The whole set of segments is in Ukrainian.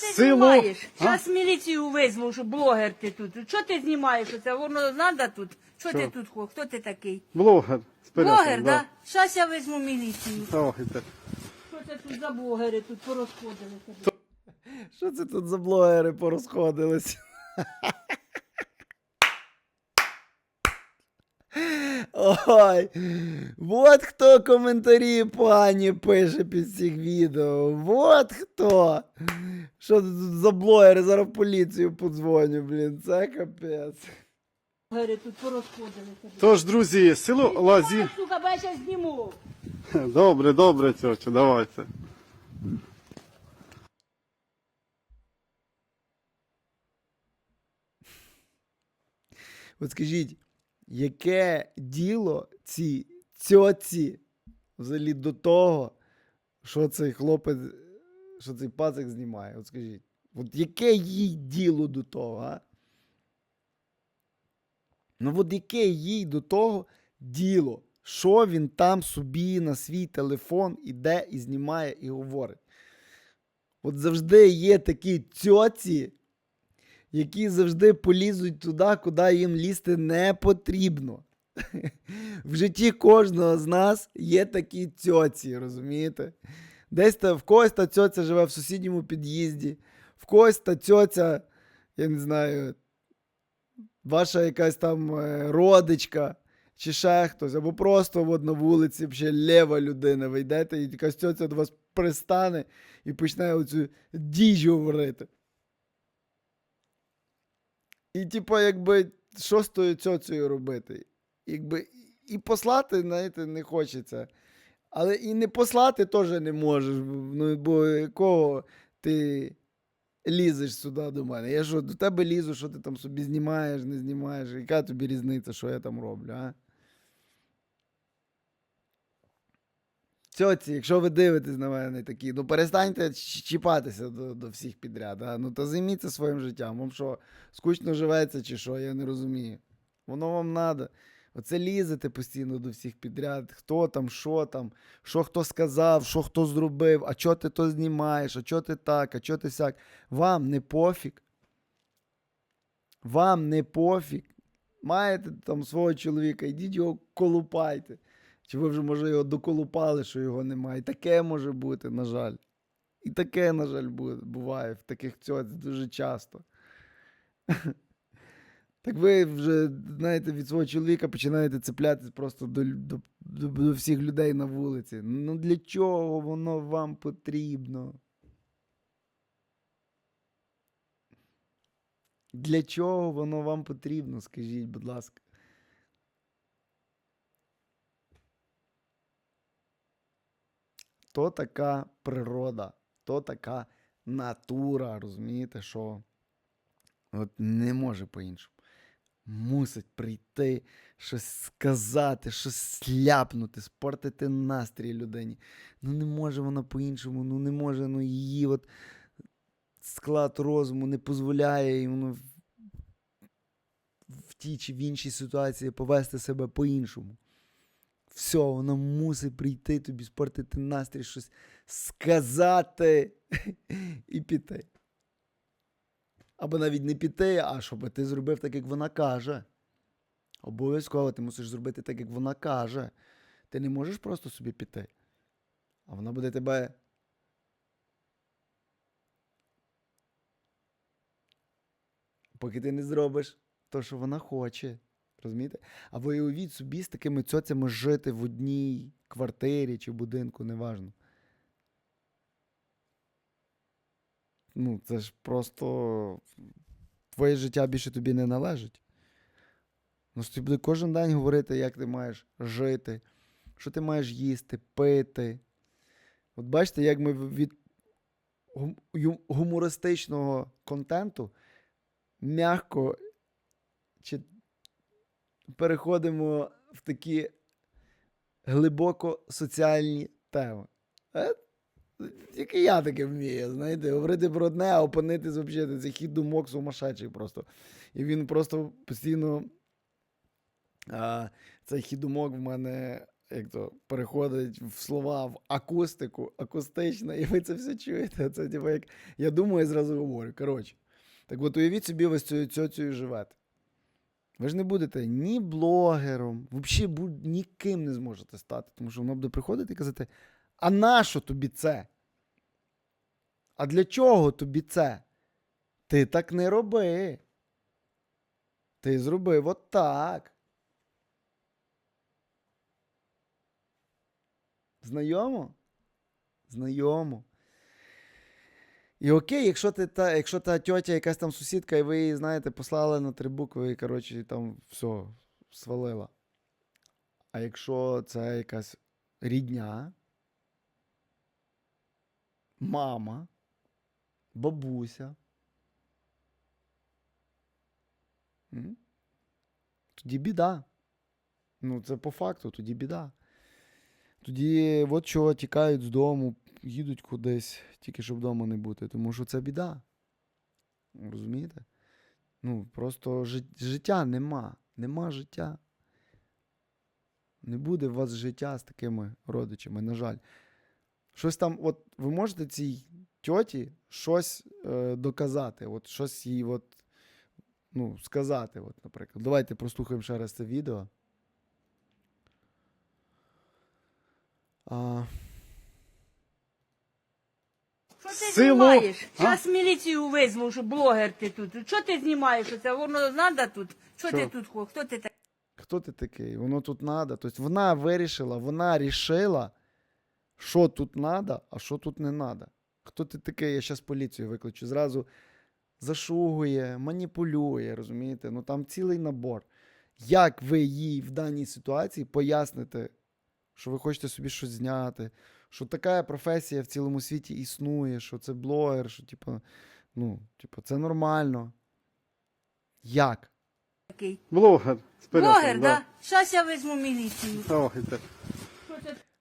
ти Силу. знімаєш? А? Зараз міліцію визву, що блогер ти тут. Що ти знімаєш? Оце воно надо тут? Що Що? ти тут? хо- Хто ти такий? Блогер. з Пирятина, Блогер, да? Зараз я візьму міліцію. Давайте. Що це тут за блогери тут порозходилися? Що це тут за блогери порозходились? Ой, от хто коментарі погані пише під цих відео. Вот хто. Що тут за блогери? Зараз поліцію подзвоню, блін. Це капець. Блогери тут порозходилися. Тож, друзі, село Лазі. Сука, бо я зараз зніму. Добре, добре, тьотя, давайте. От скажіть, яке діло ці цьоці взагалі до того, що цей хлопець, що цей пацик знімає? От скажіть, от яке їй діло до того, а? Ну от яке їй до того діло? Що він там собі на свій телефон іде і знімає і говорить? От завжди є такі цьоці, які завжди полізуть туди, куди їм лізти не потрібно. В житті кожного з нас є такі цьоці, розумієте? Десь та, в когось та цьоця живе в сусідньому під'їзді, в когось та цьоця, я не знаю, ваша якась там е, родичка, чи ще хтось, або просто от на вулиці взагалі лєва людина. Ви йдете, і якась цьоця до вас пристане і почне оцю діж говорити. І, типу, якби, що з тою цьоцею робити? Якби і послати, знаєте, не хочеться. Але і не послати теж не можеш. Ну, бо якого ти лізеш сюди до мене? Я що, до тебе лізу, що ти там собі знімаєш, не знімаєш? Яка тобі різниця, що я там роблю, а? Цьоці, якщо ви дивитесь на мене такі, ну перестаньте чіпатися до, до всіх підряд. А? Ну та займіться своїм життям. Вам що, скучно живеться чи що, я не розумію. Воно вам треба. Оце лізете постійно до всіх підряд. Хто там, що там, що хто сказав, що хто зробив, а чого ти то знімаєш, а чого ти так, а чого ти сяк. Вам не пофіг. Вам не пофіг. Маєте там свого чоловіка, йдіть його колупайте. Чи ви вже, може, його доколупали, що його немає. І таке може бути, на жаль. І таке, на жаль, бу- буває в таких цьоць дуже часто. Так ви вже, знаєте, від свого чоловіка починаєте цеплятись просто до, до, до, до всіх людей на вулиці. Ну для чого воно вам потрібно? Для чого воно вам потрібно, скажіть, будь ласка. То така природа, то така натура, розумієте, що от не може по-іншому. Мусить прийти, щось сказати, щось сляпнути, спортити настрій людині. Ну не може вона по-іншому, ну не може, ну її от склад розуму не дозволяє йому в, в тій чи в іншій ситуації повести себе по-іншому. Все, воно мусить прийти тобі, спортити настрій, щось сказати і піти. Або навіть не піти, а щоб ти зробив так, як вона каже. Обов'язково ти мусиш зробити так, як вона каже. Ти не можеш просто собі піти. А вона буде тебе. Поки ти не зробиш то, що вона хоче. Розумієте? А ви уявіть собі з такими цьоцями жити в одній квартирі чи будинку, неважно. Ну, це ж просто твоє життя більше тобі не належить. Ну, тобі буде кожен день говорити, як ти маєш жити, що ти маєш їсти, пити. От бачите, як ми від гумористичного контенту м'яко чи переходимо в такі глибоко соціальні теми. Е? Тільки я таке вмію, знаєте, говорити про одне, а опинитись взагалі, це хід думок сумасшедший просто. І він просто постійно. А, цей хід думок в мене як то переходить в слова в акустику, акустично, і ви це все чуєте. Це типу, як я думаю, я зразу говорю. Коротше, так от уявіть собі, ви з цією цьоцею живете. Ви ж не будете ні блогером, взагалі ніким не зможете стати, тому що воно буде приходити і казати: а нащо тобі це? А для чого тобі це? Ти так не роби. Ти зробив от так. Знайомо? Знайомо. І окей, якщо ти та, якщо та тьотя якась там сусідка, і ви її, знаєте, послали на три букви, і, коротше, там все, свалила. А якщо це якась рідня, мама, бабуся. Тоді біда. Ну, це по факту, тоді біда. Тоді от чого тікають з дому, їдуть кудись, тільки щоб вдома не бути, тому що це біда. Розумієте? Ну, просто жит- життя нема. Нема життя. Не буде у вас життя з такими родичами, на жаль. Щось там, от ви можете цій тьоті щось е, доказати, от щось їй от, ну, сказати, от, наприклад. Давайте прослухаємо ще раз це відео. А, Що ти Силу- знімаєш? А? Зараз міліцію визву, що блогер ти тут. Що ти знімаєш? Оце воно надо тут? Що Що? ти тут? хо- Хто ти такий? хто ти такий? Воно тут надо. Тобто вона вирішила, вона рішила, що тут надо, а що тут не надо. Хто ти такий? Я зараз поліцію викличу. Зразу зашугує, маніпулює, розумієте? Ну там цілий набор. Як ви їй в даній ситуації поясните, що ви хочете собі щось зняти, що така професія в цілому світі існує, що це блогер, що типу, ну, типу, це нормально. Як? такий? Блогер. З пирятом, Блогер, да? Зараз я візьму міліцію.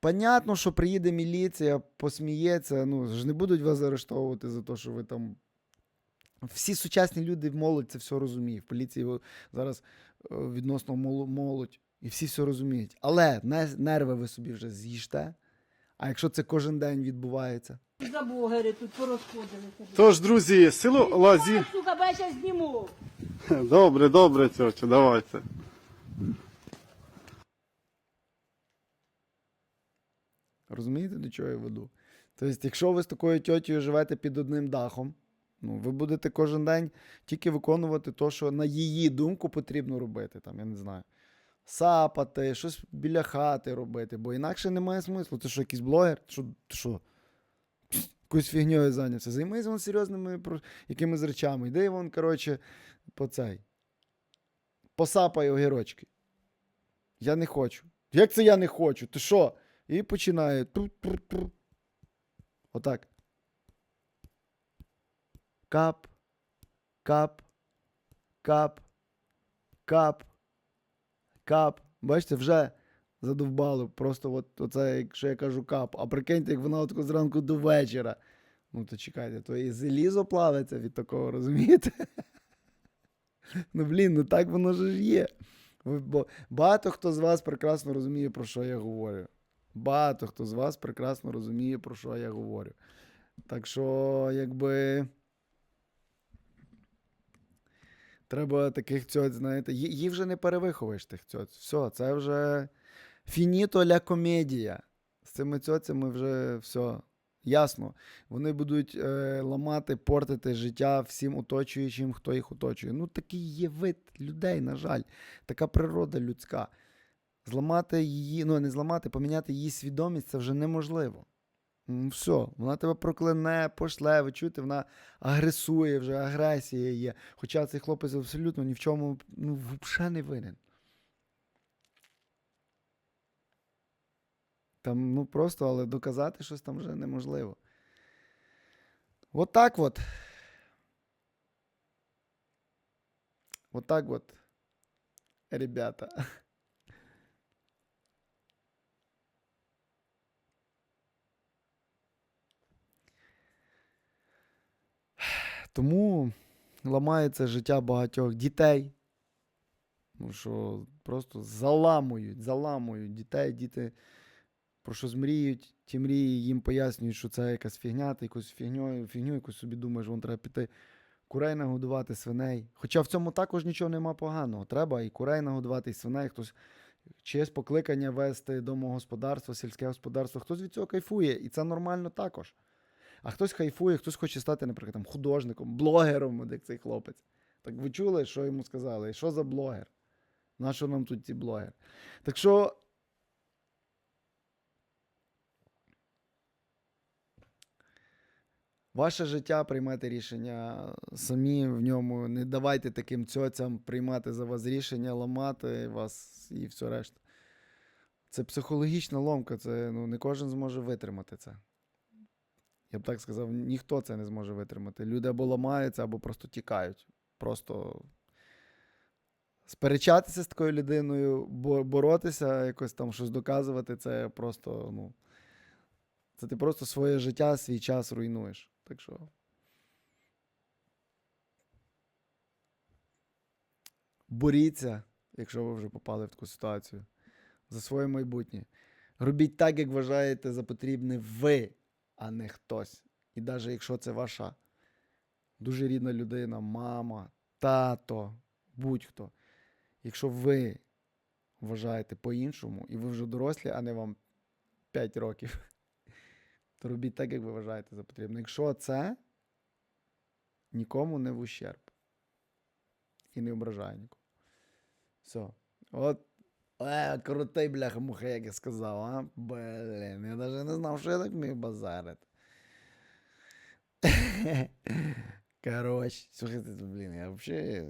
Понятно, що приїде міліція, посміється. Ну ж не будуть вас арештовувати за те, що ви там. Всі сучасні люди, молодь це все розуміє. В поліції зараз е, відносно молодь, і всі все розуміють. Але не- нерви ви собі вже з'їжте. А якщо це кожен день відбувається, за блогери тут порозходилися? Тож, друзі, село Лазі. Сука, зараз зніму. Добре, добре, тьотя, давайте. розумієте, до чого я веду? Тобто, якщо ви з такою тьотєю живете під одним дахом, ну, ви будете кожен день тільки виконувати те, що на її думку потрібно робити. Там, я не знаю, сапати, щось біля хати робити, бо інакше немає смислу. Ти що, якийсь блогер? Ти Що, що? Якоюсь фігньою зайнявся. Займайся вон серйозними якимись речами. Йди вон, коротше, по цей. Посапай огірочки. Я не хочу. Як це я не хочу? Ти що? І починає. Отак. Кап. Кап. Кап. Кап. Кап. Бачите, вже задовбало. Просто от оце, якщо я кажу кап. А прикиньте, як вона от зранку до вечора. Ну, то чекайте, то і залізо плавиться від такого, розумієте? Ну, блін, ну так воно ж є. Бо багато хто з вас прекрасно розуміє, про що я говорю. Багато хто з вас прекрасно розуміє, про що я говорю. Так що, якби. Треба таких цьоць, знаєте, ї- їх вже не перевиховуєш тих цьоць. Все, це вже фініто ля комедія. З цими цьоцями вже все ясно. Вони будуть е, ламати, портити життя всім оточуючим, хто їх оточує. Ну, такий є вид людей, на жаль, така природа людська. Зламати її, ну не зламати, поміняти її свідомість це вже неможливо. Все, вона тебе прокляне, пошле, ви чуєте, вона агресує, вже агресія є. Хоча цей хлопець абсолютно ні в чому ну, взагалі не винен. Там, ну просто, але доказати щось там вже неможливо. От так от. Вот так вот, ребята. Тому ламається життя багатьох дітей. Ну що просто заламують, заламують дітей, діти про що змріють, ті мрії їм пояснюють, що це якась фігня, ти якусь фігню, фігню якусь собі думаєш, вон треба піти курей нагодувати, свиней. Хоча в цьому також нічого нема поганого. Треба і курей нагодувати, і свиней, хтось чиєсь покликання вести домогосподарство, сільське господарство, хтось від цього кайфує, і це нормально також. А хтось кайфує, хтось хоче стати, наприклад, там, художником, блогером, як цей хлопець. Так ви чули, що йому сказали? Що за блогер? На що нам тут ці блогери? Так що. Ваше життя приймайте рішення самі в ньому. Не давайте таким цьоцям приймати за вас рішення, ламати вас і все решта. Це психологічна ломка, це ну, не кожен зможе витримати це. Я б так сказав, ніхто це не зможе витримати. Люди або ламаються, або просто тікають. Просто сперечатися з такою людиною, боротися, якось там щось доказувати, це просто, ну. Це ти просто своє життя, свій час руйнуєш. Так що. Боріться, якщо ви вже попали в таку ситуацію, за своє майбутнє. Робіть так, як вважаєте за потрібне ви, а не хтось. І навіть якщо це ваша дуже рідна людина, мама, тато, будь-хто. Якщо ви вважаєте по-іншому, і ви вже дорослі, а не вам 5 років, то робіть так, як ви вважаєте за потрібне. Якщо це нікому не в ущерб і не ображає нікого. Все. От. Е, крутий бляха муха, як я сказав, а? Блін, я навіть не знав, що я так міг базарити. Коротше, слухайте, блін, я взагалі